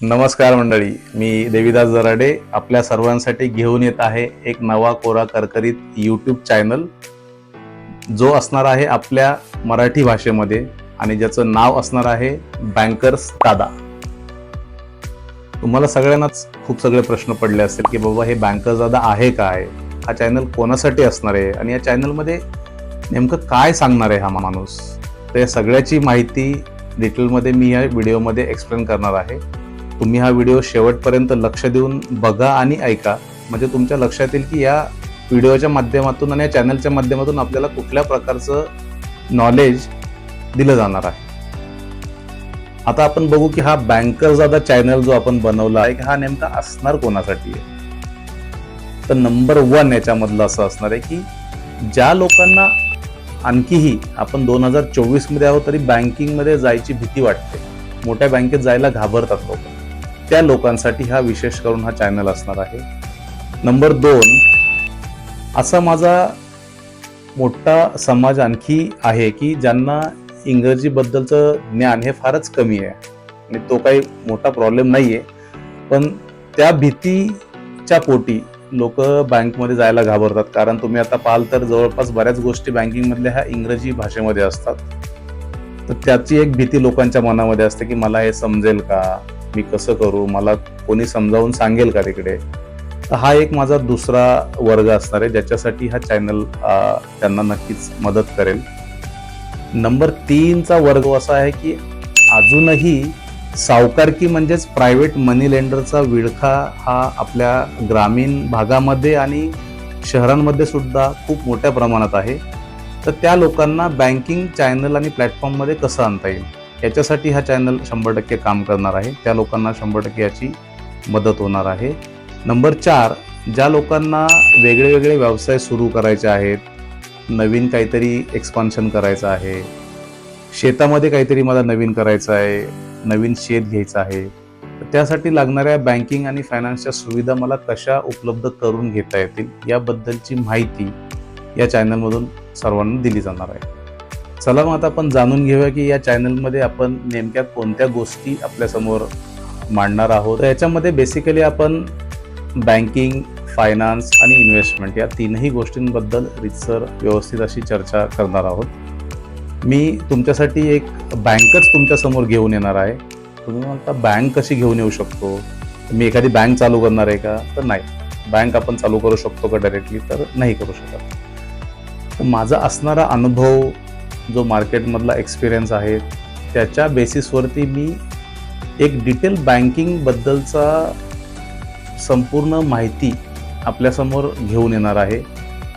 नमस्कार मंडळी मी देविदास जराडे आपल्या सर्वांसाठी घेऊन येत आहे एक नवा कोरा करकरीत यूट्यूब चॅनल जो असणार आहे आपल्या मराठी भाषेमध्ये आणि ज्याचं नाव असणार आहे बँकर्स दादा. तुम्हाला सगळ्यांनाच खूप सगळे प्रश्न पडले असतील की बाबा हे बँकर्स दादा आहे काय? हा चॅनल कोणासाठी असणार आहे? आणि या चॅनलमध्ये नेमकं काय सांगणार आहे हा माणूस? तर या सगळ्याची माहिती डिटेलमध्ये मी या व्हिडिओमध्ये एक्सप्लेन करणार आहे. तुम्ही हा व्हिडिओ शेवटपर्यंत लक्ष देऊन बघा आणि ऐका. म्हणजे तुमच्या लक्षात येईल की या व्हिडिओच्या माध्यमातून आणि या चॅनलच्या माध्यमातून आपल्याला कुठल्या प्रकारचं नॉलेज दिलं जाणार आहे? आता आपण बघू की हा बँकर दादा चॅनल जो आपण बनवला आहे हा नेमका असणार कोणासाठी आहे? तर नंबर वन याच्यामधलं असं असणार आहे की ज्या लोकांना आणखीही आपण दोन हजार चोवीसमध्ये आहोत तरी बँकिंगमध्ये जायची भीती वाटते. मोठ्या बँकेत जायला घाबरतात लोक. त्या लोकांसाठी हा विशेष करून हा चॅनल असणार आहे. नंबर दोन असा माझा मोठा समाज आणखी आहे की ज्यांना इंग्रजीबद्दलचं ज्ञान हे फारच कमी आहे. आणि तो काही मोठा प्रॉब्लेम नाही आहे पण त्या भीतीच्या पोटी लोक बँकमध्ये जायला घाबरतात. कारण तुम्ही आता पाहाल तर जवळपास बऱ्याच गोष्टी बँकिंगमधल्या ह्या इंग्रजी भाषेमध्ये असतात. तर त्याची एक भीती लोकांच्या मनामध्ये असते की मला हे समजेल का? मी कसं करू मला कोणी समजावून सांगेल का तिकडे? तर हा एक माझा दुसरा वर्ग असणार आहे ज्याच्यासाठी हा चॅनल त्यांना नक्कीच मदत करेल. नंबर तीनचा वर्ग असा आहे की अजूनही सावकारकी म्हणजेच प्रायव्हेट मनी लेंडरचा विळखा हा आपल्या ग्रामीण भागामध्ये आणि शहरांमध्ये सुद्धा खूप मोठ्या प्रमाणात आहे. तर त्या लोकांना बँकिंग चॅनल आणि प्लॅटफॉर्ममध्ये कसं आणता येईल? याच्यासाठी हा चॅनल शंभर टक्के काम करणार आहे. त्या लोकांना शंभर टक्के याची मदत होणार आहे. नंबर चार ज्या लोकांना वेगळे वेगळे व्यवसाय सुरू करायचे आहेत नवीन काहीतरी एक्सपान्शन करायचं आहे शेतामध्ये काहीतरी मला नवीन करायचं आहे नवीन शेत घ्यायचं आहे तर त्यासाठी लागणाऱ्या बँकिंग आणि फायनान्सच्या सुविधा मला कशा उपलब्ध करून घेता येतील याबद्दलची माहिती या चॅनलमधून सर्वांना दिली जाणार आहे. चला मग आता आपण जाणून घेऊया की या चॅनलमध्ये आपण नेमक्या कोणत्या गोष्टी आपल्यासमोर मांडणार आहोत. तर याच्यामध्ये बेसिकली आपण बँकिंग फायनान्स आणि इन्व्हेस्टमेंट या तीनही गोष्टींबद्दल रितसर व्यवस्थित अशी चर्चा करणार आहोत. मी तुमच्यासाठी एक बँकच तुमच्यासमोर घेऊन येणार आहे. तुम्ही म्हणता बँक कशी घेऊन येऊ शकतो? मी एखादी बँक चालू करणार आहे का? तर नाही. बँक आपण चालू करू शकतो का डायरेक्टली तर नाही करू शकत. माझा असणारा अनुभव जो मार्केटमधला एक्सपिरियन्स आहे त्याच्या बेसिसवरती मी एक डिटेल बँकिंगबद्दलचा संपूर्ण माहिती आपल्यासमोर घेऊन येणार आहे.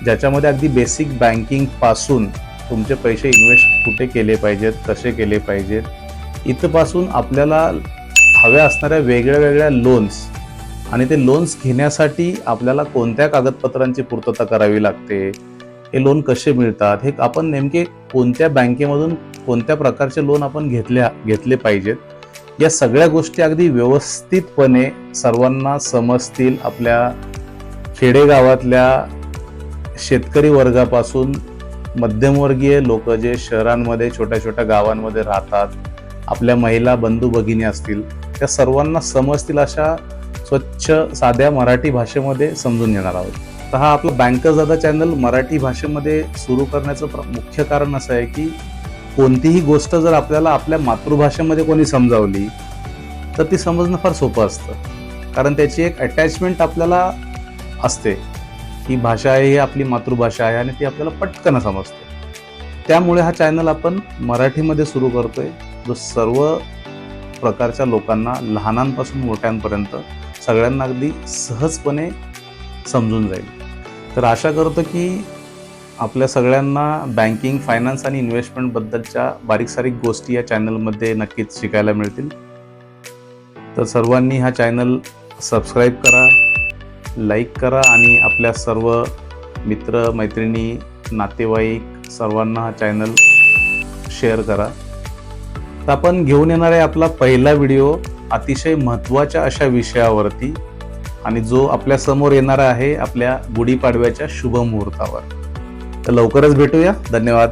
ज्याच्यामध्ये अगदी बेसिक बँकिंगपासून तुमचे पैसे इन्व्हेस्ट कुठे केले पाहिजेत कसे केले पाहिजेत इथपासून आपल्याला हव्या असणाऱ्या वेगळ्या वेगळ्या लोन्स आणि ते लोन्स घेण्यासाठी आपल्याला कोणत्या कागदपत्रांची पूर्तता करावी लागते हे लोन कसे मिळतात? हे आपण नेमके कोणत्या बँकेमधून कोणत्या प्रकारचे लोन आपण घेतल्या घेतले पाहिजेत? या सगळ्या गोष्टी अगदी व्यवस्थितपणे सर्वांना समजतील. आपल्या खेडेगावातल्या शेतकरी वर्गापासून मध्यमवर्गीय लोक जे शहरांमध्ये छोट्या छोट्या गावांमध्ये राहतात आपल्या महिला बंधू भगिनी असतील त्या सर्वांना समजतील अशा स्वच्छ साध्या मराठी भाषेमध्ये समजून घेणार आहोत. तर हा आपला बँकर्स दादा चॅनल मराठी भाषेमध्ये सुरू करण्याचं प्र- मुख्य कारण असं आहे की कोणतीही गोष्ट जर आपल्याला आपल्या मातृभाषेमध्ये कोणी समजावली तर ती समजणं फार सोपं असतं. कारण त्याची एक अटॅचमेंट आपल्याला असते. ही भाषा आहे ही आपली मातृभाषा आहे आणि ती आपल्याला पटकन समजते. त्यामुळे हा चॅनल आपण मराठीमध्ये सुरू करतोय जो सर्व प्रकारच्या लोकांना लहानांपासून मोठ्यांपर्यंत सगळ्यांना अगदी सहजपणे समजून जाईल. तर आशा करतो की आपल्या सगळ्यांना बँकिंग फायनान्स आणि इन्व्हेस्टमेंटबद्दलच्या बारीक सारीक गोष्टी या चॅनलमध्ये नक्कीच शिकायला मिळतील. तर सर्वांनी हा चॅनल सबस्क्राईब करा लाईक करा आणि आपल्या सर्व मित्र मैत्रिणी नातेवाईक सर्वांना हा चॅनल शेअर करा. तर आपण घेऊन येणार आहे आपला पहिला व्हिडिओ अतिशय महत्त्वाच्या अशा विषयावरती. आणि जो आपल्यासमोर येणारा आहे आपल्या गुढीपाडव्याच्या शुभ मुहूर्तावर. तर लवकरच भेटूया. धन्यवाद.